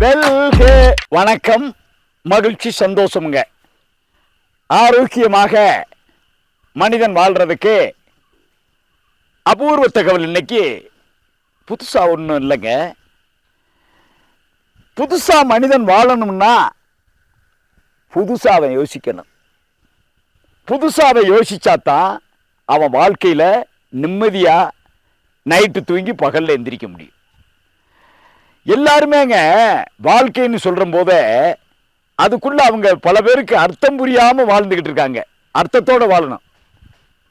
வெல்கே வணக்கம். மகிழ்ச்சி சந்தோஷமுங்க. ஆரோக்கியமாக மனிதன் வாழ்றதுக்கு அபூர்வ தகவல் இன்னைக்கு புதுசா ஒன்றும் இல்லைங்க. புதுசா மனிதன் வாழணும்னா புதுசா அவன் யோசிக்கணும். புதுசா அவன் யோசிச்சாதான் அவன் வாழ்க்கையில நிம்மதியா நைட்டு தூங்கி பகல்ல எந்திரிக்க முடியும். எல்லாருமேங்க வாழ்க்கைன்னு சொல்கிற போதே அதுக்குள்ளே அவங்க பல பேருக்கு அர்த்தம் புரியாமல் வாழ்ந்துக்கிட்டு இருக்காங்க. அர்த்தத்தோடு வாழணும்.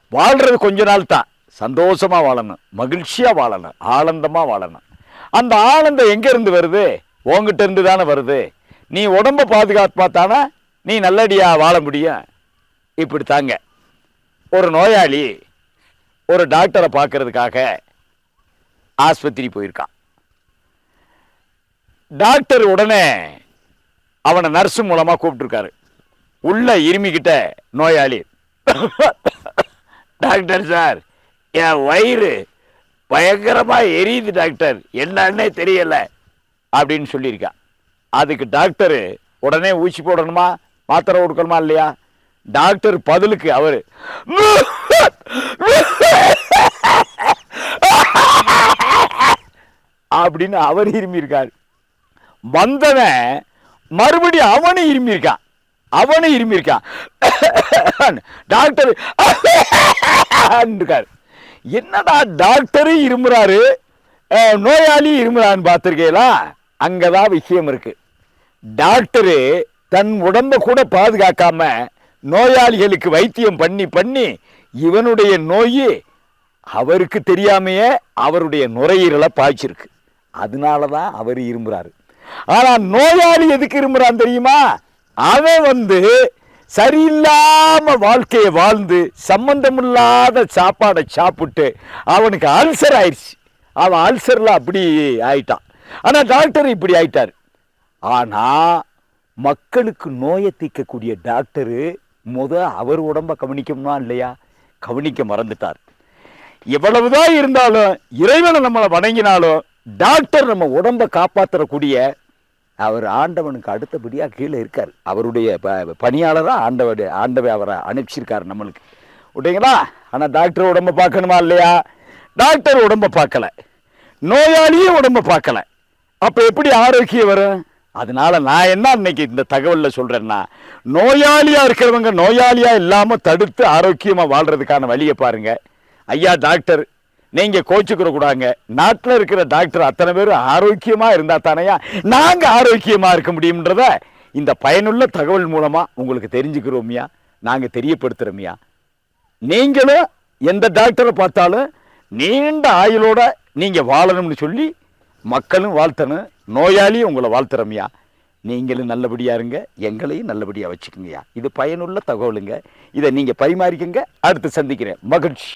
வாழ்கிறது கொஞ்ச நாள் தான். சந்தோஷமாக வாழணும். மகிழ்ச்சியாக வாழணும். ஆனந்தமாக வாழணும். அந்த ஆனந்தம் எங்கேருந்து வருது? உங்ககிட்ட இருந்து தானே வருது. நீ உடம்பை பாதுகாப்பா தானே நீ நல்லடியாக வாழ முடியும். இப்படி தாங்க ஒரு நோயாளி ஒரு டாக்டரை பார்க்கறதுக்காக ஆஸ்பத்திரி போயிருக்கான். டாக்டர் உடனே அவனை நர்ஸ் மூலமா கூப்பிட்டுருக்காரு. உள்ள இருமிக்கிட்ட நோயாளி. டாக்டர் சார் என் வயிறு பயங்கரமா எரியுது டாக்டர். என்னன்னே தெரியல அப்படின்னு சொல்லியிருக்கா. அதுக்கு டாக்டரு உடனே ஊசி போடணுமா மாத்திரை கொடுக்கணுமா இல்லையா? டாக்டர் பதிலுக்கு அவர் அப்படின்னு அவர் இருமி வந்தவன் மறுபடியும் அவனும் இருமி இருக்கான் அவனும் டாக்டர் இருக்காரு என்னடா டாக்டரும் இருமுறாரு? நோயாளி இருமுறான்னு பார்த்துருக்கீங்களா? அங்கதான் விஷயம் இருக்கு. டாக்டரு தன் உடம்பை கூட பாதுகாக்காம நோயாளிகளுக்கு வைத்தியம் பண்ணி பண்ணி இவனுடைய நோய் அவருக்கு தெரியாமையே அவருடைய நுரையீரலை பாய்ச்சிருக்கு. அதனால தான் அவர் இருமுறாரு. ஆனால் நோயாளி எதுக்கு இருமுறான் தெரியுமா? அவன் வந்து சரியில்லாம வாழ்க்கையை வாழ்ந்து சம்பந்தமில்லாத சாப்பாடை சாப்பிட்டு அவனுக்கு அல்சர் ஆயிடுச்சு. அவன் அல்சரில் அப்படி ஆயிட்டான். ஆனால் டாக்டர் இப்படி ஆயிட்டார். ஆனால் மக்களுக்கு நோயை தீர்க்கக்கூடிய டாக்டரு முத அவர் உடம்ப கவனிக்கணுமா இல்லையா? கவனிக்க மறந்துட்டார். எவ்வளவுதான் இருந்தாலும் இறைவனை நம்மளை வணங்கினாலும் டாக்டர் நம்ம உடம்ப காப்பாற்றக்கூடிய அவர் ஆண்டவனுக்கு அடுத்தபடியாக கீழே இருக்கார். அவருடைய ப- பணியாளராக ஆண்டவர் ஆண்டவை அவரை அனுப்பிச்சிருக்காரு நம்மளுக்கு. விட்டீங்களா ஆனால் டாக்டர் உடம்பை பார்க்கணுமா இல்லையா? டாக்டர் உடம்ப பார்க்கல. நோயாளியும் உடம்ப பார்க்கல. அப்போ எப்படி ஆரோக்கியம் வரும்? அதனால நான் என்ன இன்னைக்கு இந்த தகவலில் சொல்கிறேன்னா நோயாளியாக இருக்கிறவங்க நோயாளியாக இல்லாமல் தடுத்து ஆரோக்கியமாக வாழ்கிறதுக்கான வழியை பாருங்கள் ஐயா டாக்டர் நீங்க கோச்சுக்கிற கூடாங்க நாட்டில் இருக்கிற டாக்டர் அத்தனை பேரும் ஆரோக்கியமா இருந்தா தானையா? நாங்க ஆரோக்கியமா இருக்க முடியும்ன்றத இந்த பயனுள்ள தகவல் மூலமா உங்களுக்கு தெரிஞ்சுக்கிறோமியா நாங்க தெரியப்படுத்துறோமியா நீங்களும் எந்த டாக்டரை பார்த்தாலும் நீண்ட ஆயுளோட நீங்க வாழணும்னு சொல்லி மக்களும் வாழ்த்தணும் நோயாளியும் உங்களை வாழ்த்துறோம்யா நீங்களும் நல்லபடியா இருங்க எங்களையும் நல்லபடியா வச்சுக்கோங்கய்யா இது பயனுள்ள தகவலுங்க. இதை நீங்க பரிமாறிக்கங்க. அடுத்து சந்திக்கிறேன். மகிழ்ச்சி.